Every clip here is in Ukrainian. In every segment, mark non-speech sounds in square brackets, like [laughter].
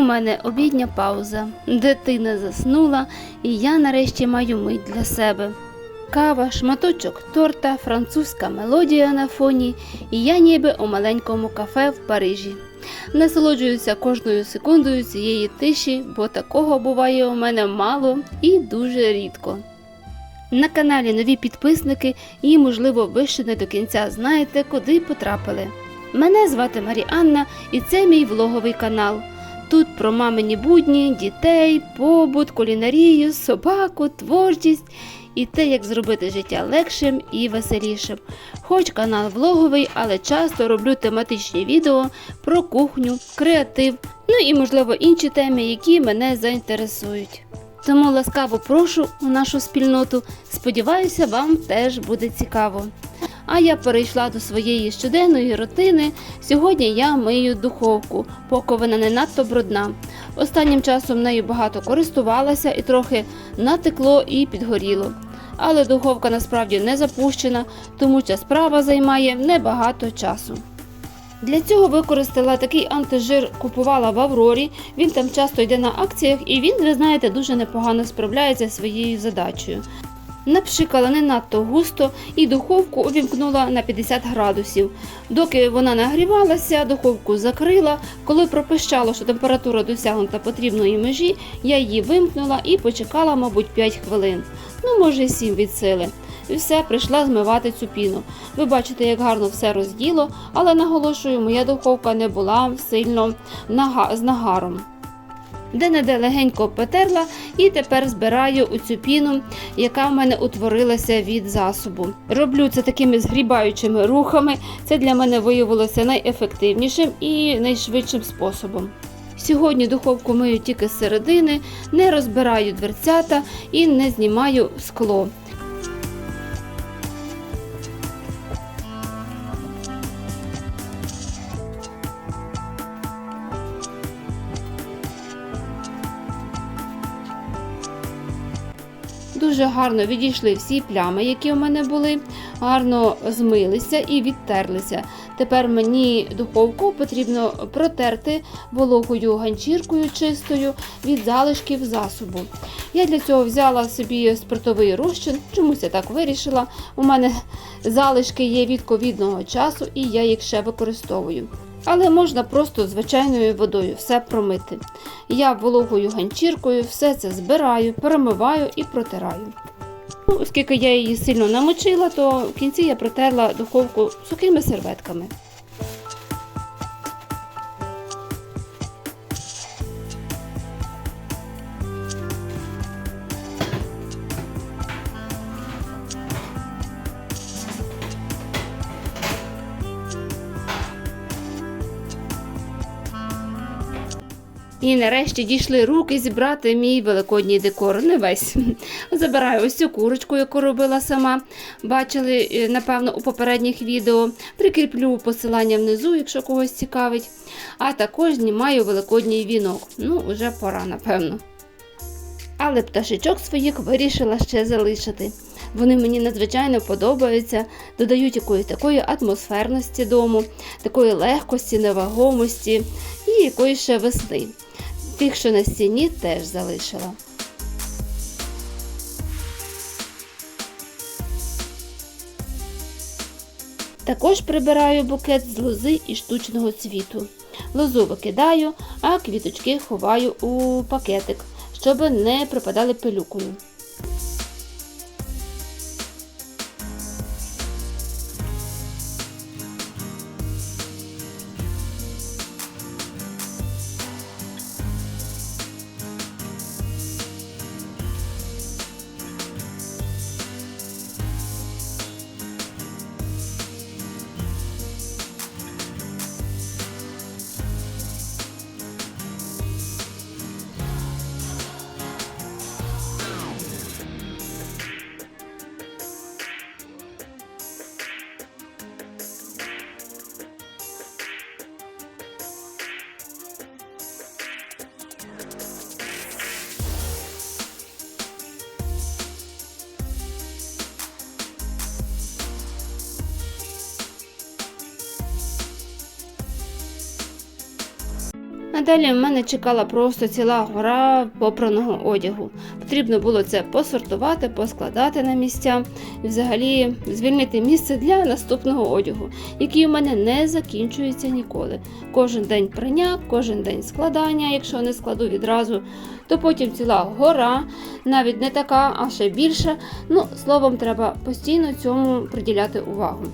У мене обідня пауза. Дитина заснула, і я нарешті маю мить для себе. Кава, шматочок торта, французька мелодія на фоні, і я ніби у маленькому кафе в Парижі. Насолоджуюся кожною секундою цієї тиші, бо такого буває у мене мало і дуже рідко. На каналі нові підписники і, можливо, ви ще не до кінця знаєте, куди потрапили. Мене звати Маріанна і це мій влоговий канал. Тут про мамині будні, дітей, побут, кулінарію, собаку, творчість і те, як зробити життя легшим і веселішим. Хоч канал влоговий, але часто роблю тематичні відео про кухню, креатив, ну і, можливо, інші теми, які мене заінтересують. Тому ласкаво прошу у нашу спільноту. Сподіваюся, вам теж буде цікаво. А я перейшла до своєї щоденної рутини. Сьогодні я мию духовку, поки вона не надто брудна. Останнім часом нею багато користувалася і трохи натекло і підгоріло. Але духовка насправді не запущена, тому ця справа займає небагато часу. Для цього використала такий антижир, купувала в Аврорі. Він там часто йде на акціях, і він, ви знаєте, дуже непогано справляється зі своєю задачею. Напшикала не надто густо і духовку увімкнула на 50 градусів. Доки вона нагрівалася, духовку закрила. Коли пропищало, що температура досягнута потрібної межі, я її вимкнула і почекала, мабуть, 5 хвилин. Ну, може, 7 від сили. І все, прийшла змивати цю піну. Ви бачите, як гарно все розділо, але наголошую, моя духовка не була сильно нага... з нагаром. Де-не-де легенько потерла і тепер збираю у цю піну, яка в мене утворилася від засобу. Роблю це такими згрібаючими рухами. Це для мене виявилося найефективнішим і найшвидшим способом. Сьогодні духовку мию тільки з середини, не розбираю дверцята і не знімаю скло. Дуже гарно відійшли всі плями, які у мене були, гарно змилися і відтерлися. Тепер мені духовку потрібно протерти вологою ганчіркою чистою від залишків засобу. Я для цього взяла собі спиртовий розчин, чомусь я так вирішила. У мене залишки є від ковідного часу, і я їх ще використовую. Але можна просто звичайною водою все промити. Я вологою ганчіркою все це збираю, перемиваю і протираю. Ну, оскільки я її сильно намочила, то в кінці я протерла духовку сухими серветками. І нарешті дійшли руки зібрати мій великодній декор. Не весь. Забираю ось цю курочку, яку робила сама. Бачили, е, напевно, у попередніх відео. Прикріплю посилання внизу, якщо когось цікавить. А також знімаю великодній вінок. Ну, вже пора, напевно. Але пташечок своїх вирішила ще залишити. Вони мені надзвичайно подобаються, додають якоїсь такої атмосферності дому, такої легкості, невагомості і якоїсь ще весни. Тих, що на стіні, теж залишила. Також прибираю букет з лози і штучного цвіту. Лозу викидаю, а квіточки ховаю у пакетик, щоб не припадали пилюкою. А далі в мене чекала просто ціла гора попраного одягу. Потрібно було це посортувати, поскладати на місця і взагалі звільнити місце для наступного одягу, який у мене не закінчується ніколи. Кожен день прання, кожен день складання, якщо не складу відразу, то потім ціла гора, навіть не така, а ще більша. Ну, словом, треба постійно цьому приділяти увагу.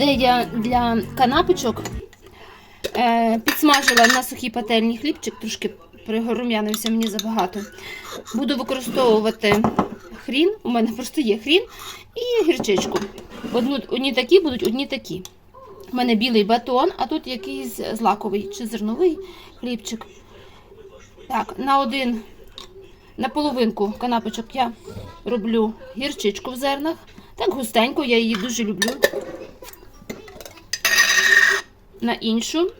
Ідея для канапочок. Е, підсмажила на сухій пательні хлібчик, трошки пригорум'янився мені забагато. Буду використовувати хрін. У мене просто є хрін і гірчичку. Одну, одні такі будуть, одні такі. У мене білий батон, а тут якийсь злаковий чи зерновий хлібчик. Так, на один, на половинку канапочок я роблю гірчичку в зернах. Так густенько, я її дуже люблю на іншу.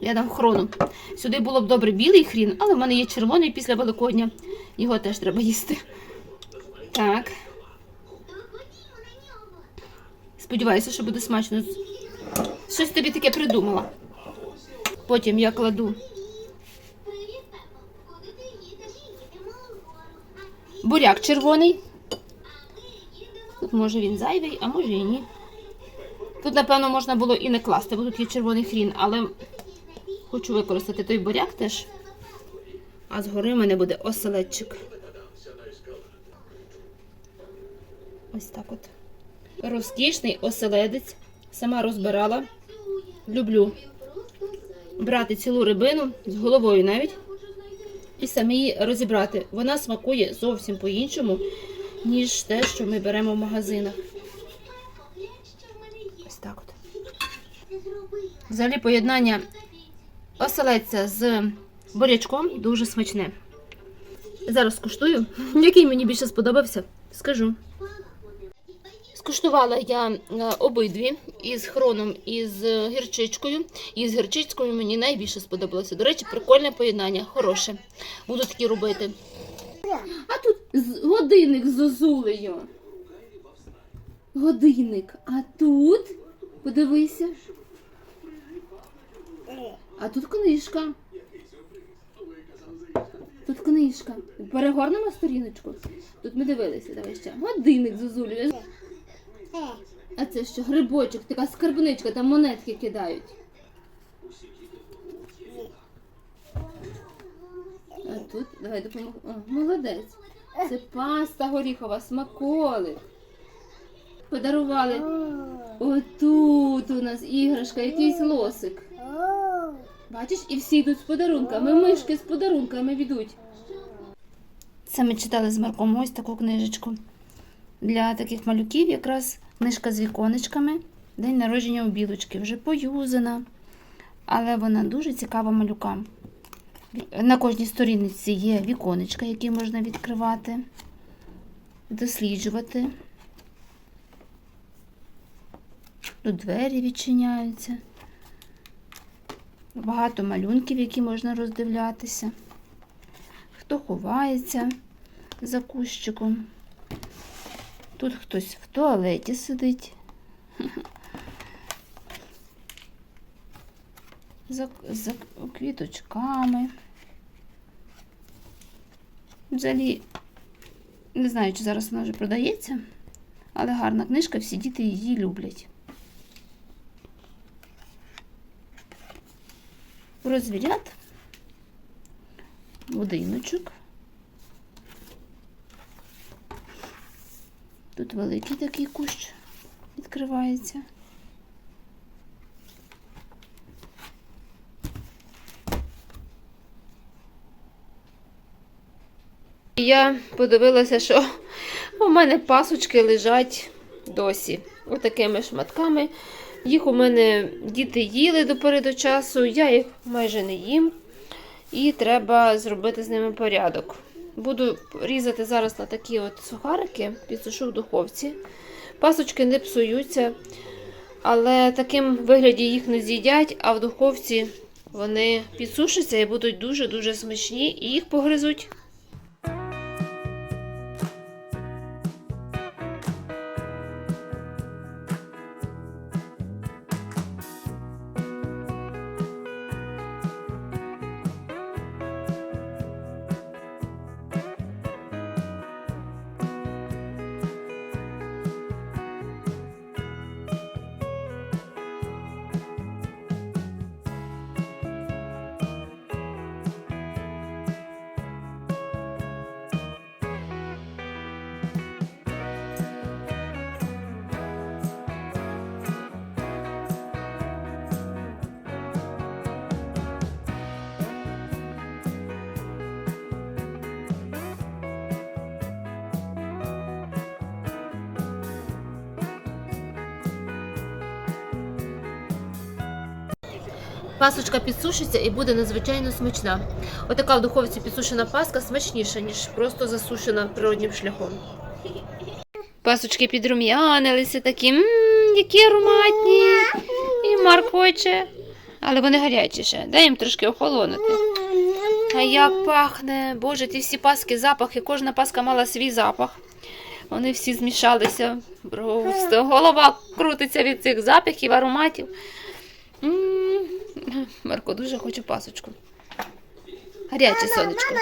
Я дам хрону. Сюди було б добре білий хрін, але в мене є червоний після Великодня. Його теж треба їсти. Так. Сподіваюся, що буде смачно. Щось тобі таке придумала. Потім я кладу буряк червоний. Тут може він зайвий, а може і ні. Тут, напевно, можна було і не класти, бо тут є червоний хрін, але хочу використати той буряк теж. А згори в мене буде оселедчик. Ось так от. Розкішний оселедець. Сама розбирала. Люблю брати цілу рибину з головою навіть. І самі її розібрати. Вона смакує зовсім по-іншому, ніж те, що ми беремо в магазинах. Ось так от. Взагалі поєднання оселедця з бурячком дуже смачне. Зараз скуштую. [laughs] Який мені більше сподобався, скажу. Скуштувала я е, обидві із хроном і з гірчичкою. І з гірчичкою мені найбільше сподобалося. До речі, прикольне поєднання, хороше. Буду такі робити. А тут годинник з зозулею. Годинник. А тут, подивися. А тут книжка. Тут книжка. Перегорнемо сторіночку. Тут ми дивилися, давай ще. Годинник зозулею. А це що, грибочок, така скарбничка, там монетки кидають. А тут, давай допомогу. О, молодець. Це паста горіхова, смаколик. Подарували. Отут у нас іграшка, якийсь лосик. Бачиш, і всі йдуть з подарунками. Мишки з подарунками йдуть. Це ми читали з Марком ось таку книжечку. Для таких малюків якраз книжка з віконечками. День народження у білочки. Вже поюзана, але вона дуже цікава малюкам. На кожній сторінці є віконечка, які можна відкривати, досліджувати. Тут двері відчиняються. Багато малюнків, які можна роздивлятися. Хто ховається за кущиком. Тут хтось в туалеті сидить. [laughs] За, за квіточками. Взагалі, не знаю, чи зараз вона вже продається, але гарна книжка, всі діти її люблять. Розвірят, будиночок. Тут великий такий кущ відкривається. Я подивилася, що у мене пасочки лежать досі. Отакими шматками. Їх у мене діти їли до переду часу, я їх майже не їм. І треба зробити з ними порядок. Буду різати зараз на такі от сухарики, підсушу в духовці. Пасочки не псуються, але таким вигляді їх не з'їдять, а в духовці вони підсушаться і будуть дуже-дуже смачні, і їх погризуть. Пасочка підсушиться і буде надзвичайно смачна. Отака в духовці підсушена паска смачніша, ніж просто засушена природнім шляхом. Пасочки підрум'янилися такі, м які ароматні. І Марк хоче. Але вони гарячі ще. Дай їм трошки охолонути. А як пахне, боже, ті всі паски, запахи, кожна паска мала свій запах. Вони всі змішалися. Просто голова крутиться від цих запахів, ароматів. М, Марко дуже хоче пасочку. Гаряче сонечко.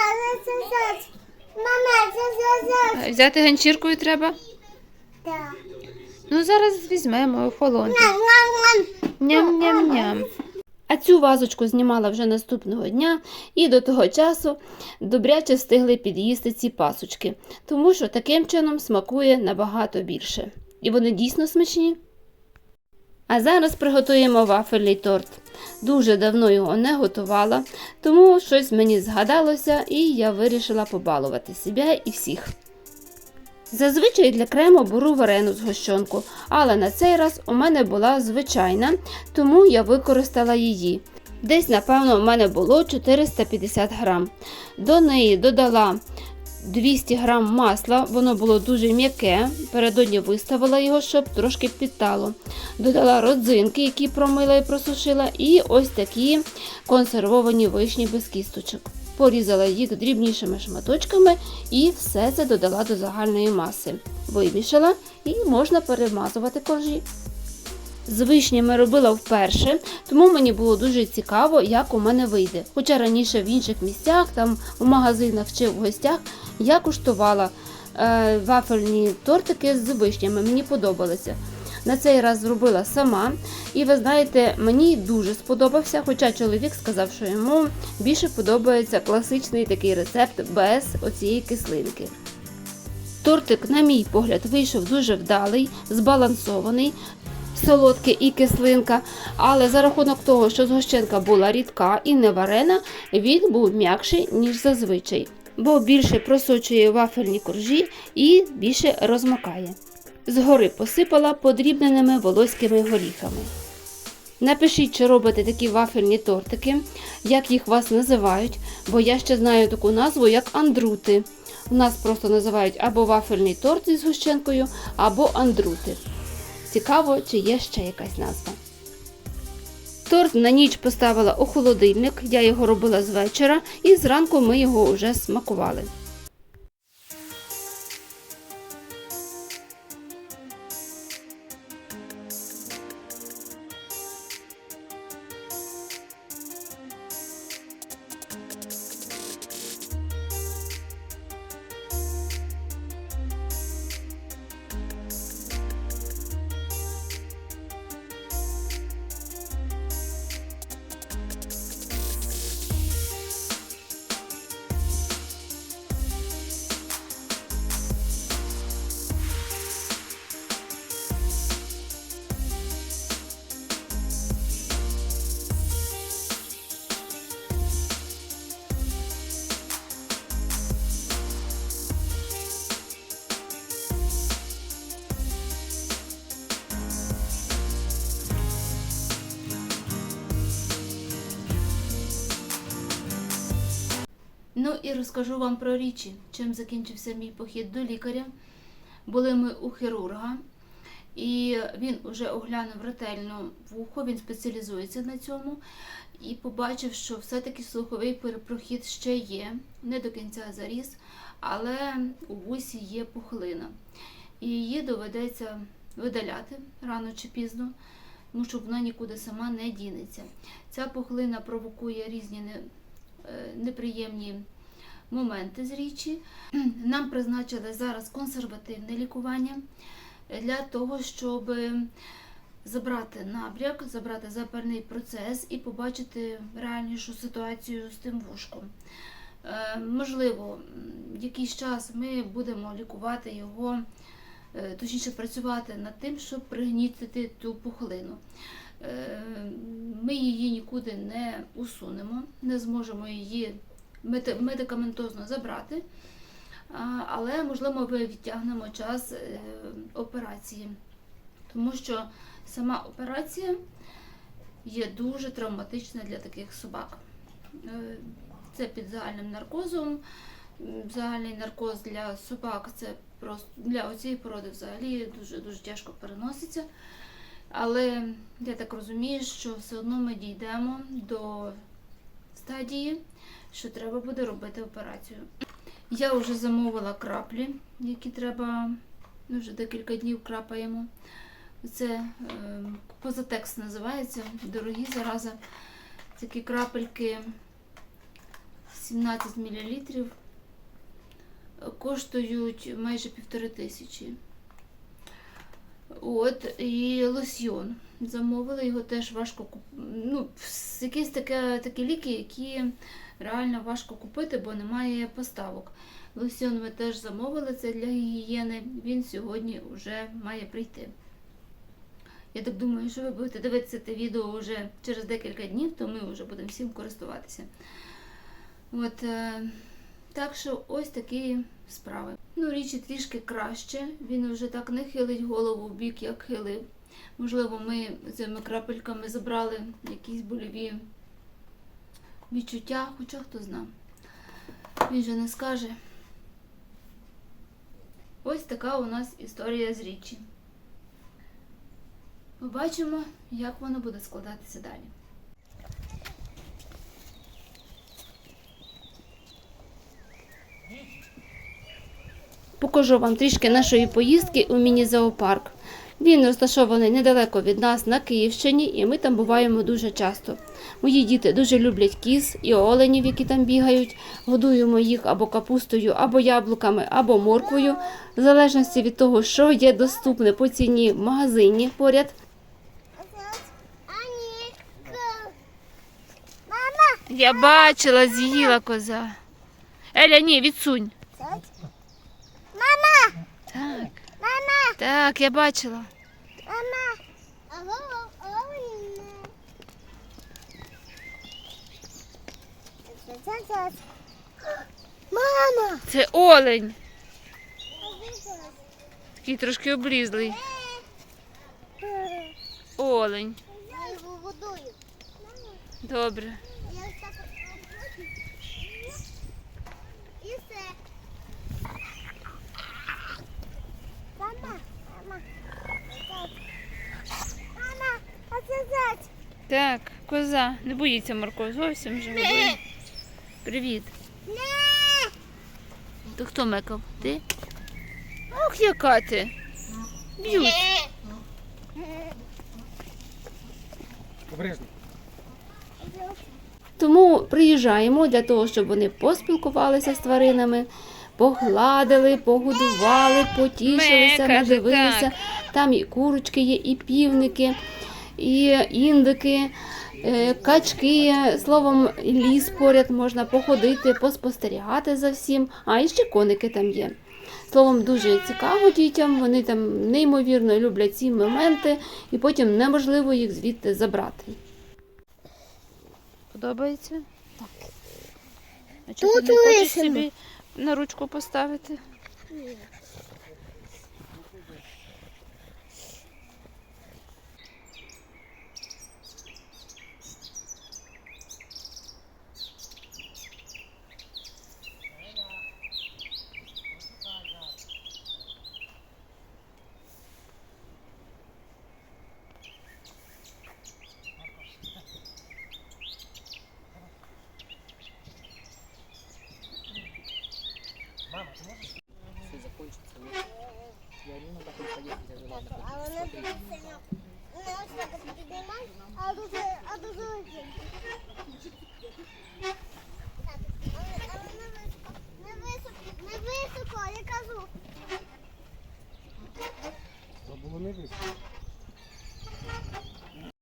Мама, це. Взяти ганчіркою треба. Так. Ну, зараз візьмемо. Ням-ням-ням. Ням-ням-ням. А цю вазочку знімала вже наступного дня, і до того часу добряче встигли під'їсти ці пасочки, тому що таким чином смакує набагато більше. І вони дійсно смачні. А зараз приготуємо вафельний торт. Дуже давно його не готувала, тому щось мені згадалося, і я вирішила побалувати себе і всіх. Зазвичай для крему беру варену згущенку, але на цей раз у мене була звичайна, тому я використала її. Десь, напевно, у мене було 450 грам. До неї додала 200 грам масла, воно було дуже м'яке. Передодні виставила його, щоб трошки підтало. Додала родзинки, які промила і просушила, і ось такі консервовані вишні без кісточок. Порізала їх дрібнішими шматочками і все це додала до загальної маси. Вимішала і можна перемазувати коржі. З вишнями робила вперше, тому мені було дуже цікаво, як у мене вийде. Хоча раніше в інших місцях, там у магазинах чи в гостях, я куштувала е, вафельні тортики з вишнями, мені подобалося. На цей раз зробила сама, і ви знаєте, мені дуже сподобався, хоча чоловік сказав, що йому більше подобається класичний такий рецепт без оцієї кислинки. Тортик, на мій погляд, вийшов дуже вдалий, збалансований, солодке і кислинка, але за рахунок того, що згущенка була рідка і не варена, він був м'якший, ніж зазвичай, бо більше просочує вафельні коржі і більше розмакає. Згори посипала подрібненими волоськими горіхами. Напишіть, чи робите такі вафельні тортики, як їх вас називають, бо я ще знаю таку назву, як андрути. У нас просто називають або вафельний торт із гущенкою, або андрути. Цікаво, чи є ще якась назва. Торт на ніч поставила у холодильник, я його робила з вечора, і зранку ми його вже смакували. І розкажу вам про річі, чим закінчився мій похід до лікаря. Були ми у хірурга, і він вже оглянув ретельно вухо, він спеціалізується на цьому. І побачив, що все-таки слуховий перепрохід ще є, не до кінця заріс, але у вусі є пухлина. І її доведеться видаляти рано чи пізно, тому що вона нікуди сама не дінеться. Ця пухлина провокує різні е, неприємні моменти з річі. [clears throat] Нам призначили зараз консервативне лікування для того, щоб забрати набряк, забрати запальний процес і побачити реальнішу ситуацію з тим вушком. Е, Можливо, якийсь час ми будемо лікувати його, е, точніше працювати над тим, щоб пригнітити ту пухлину. Е, Ми її нікуди не усунемо, не зможемо її медикаментозно забрати, але можливо ми відтягнемо час е, операції, тому що сама операція є дуже травматична для таких собак. Е, Це під загальним наркозом. Загальний наркоз для собак це просто для оцієї породи взагалі дуже дуже тяжко переноситься. Але я так розумію, що все одно ми дійдемо до стадії, що треба буде робити операцію. Я вже замовила краплі, які треба, ми вже декілька днів крапаємо. Це е, позатекст називається, дорогі зараза. Такі крапельки 17 мл коштують майже півтори тисячі. От, і лосьйон. Замовили його теж важко купити. Ну, якісь таке, такі ліки, які реально важко купити, бо немає поставок. Лосьйон ми теж замовили, це для гігієни. Він сьогодні вже має прийти. Я так думаю, що ви будете дивитися це відео вже через декілька днів, то ми вже будемо всім користуватися. От, е, так що ось такі справи. Ну, річі трішки краще. Він вже так не хилить голову в бік, як хилив. Можливо, ми цими крапельками забрали якісь больові відчуття, хоча хто зна. Він же не скаже. Ось така у нас історія з річі. Побачимо, як воно буде складатися далі. Покажу вам трішки нашої поїздки у міні-зоопарк. Він розташований недалеко від нас на Київщині, і ми там буваємо дуже часто. Мої діти дуже люблять кіз і оленів, які там бігають. Годуємо їх або капустою, або яблуками, або морквою, в залежності від того, що є доступне по ціні в магазині поряд. Я бачила, з'їла коза. Еля, ні, відсунь. Мама. Так, я бачила. Мама. Це олень. Такий трошки облізлий. Олень. Я. Добре. І все. Мама, мама. Мама, а. Так, коза. Не боїться Марко, зовсім не. Привіт. Не. То хто мекав? Ти? Ох, яка ти. Б'ють. Обережно. Тому приїжджаємо для того, щоб вони поспілкувалися з тваринами, погладили, погодували, потішилися, надивилися. Там і курочки є, і півники, і індики, е, качки. Словом, ліс поряд можна походити, поспостерігати за всім. А і ще коники там є. Словом, дуже цікаво дітям. Вони там неймовірно люблять ці моменти, і потім неможливо їх звідти забрати. Подобається? Так. А чого Тут ти не хочеш собі на ручку поставити?